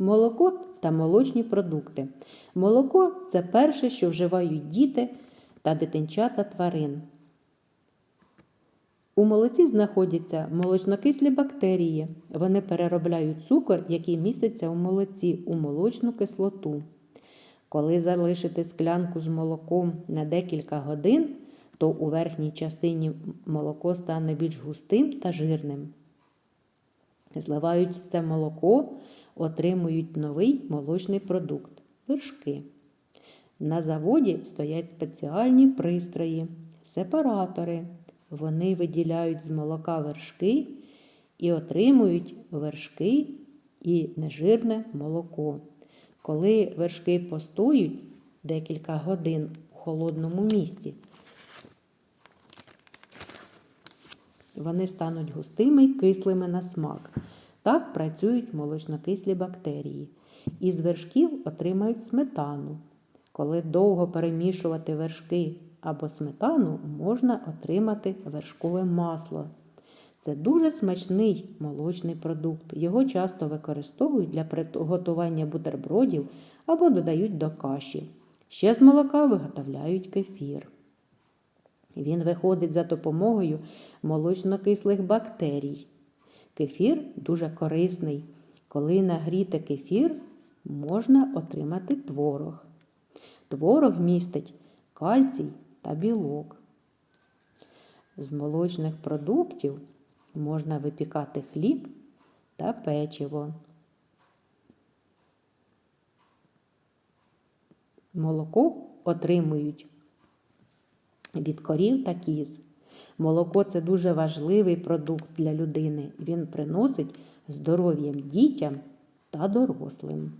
Молоко та молочні продукти. Молоко це перше, що вживають діти та дитинчата тварин. У молоці знаходяться молочнокислі бактерії. Вони переробляють цукор, який міститься у молоці, у молочну кислоту. Коли залишити склянку з молоком на декілька годин, то у верхній частині молоко стане більш густим та жирним. Зливаючи це молоко, отримують новий молочний продукт вершки. На заводі стоять спеціальні пристрої, сепаратори. Вони виділяють з молока вершки і отримують вершки і нежирне молоко. Коли вершки постоють декілька годин у холодному місці, вони стануть густими й кислими на смак. Так працюють молочнокислі бактерії. Із вершків отримають сметану. Коли довго перемішувати вершки або сметану, можна отримати вершкове масло. Це дуже смачний молочний продукт. Його часто використовують для приготування бутербродів або додають до каші. Ще з молока виготовляють кефір. Він виходить за допомогою молочнокислих бактерій. Кефір дуже корисний. Коли нагріти кефір, можна отримати творог. Творог містить кальцій та білок. З молочних продуктів можна випікати хліб та печиво. Молоко отримують від корів та кіз. Молоко це дуже важливий продукт для людини. Він приносить здоров'ям дітям та дорослим.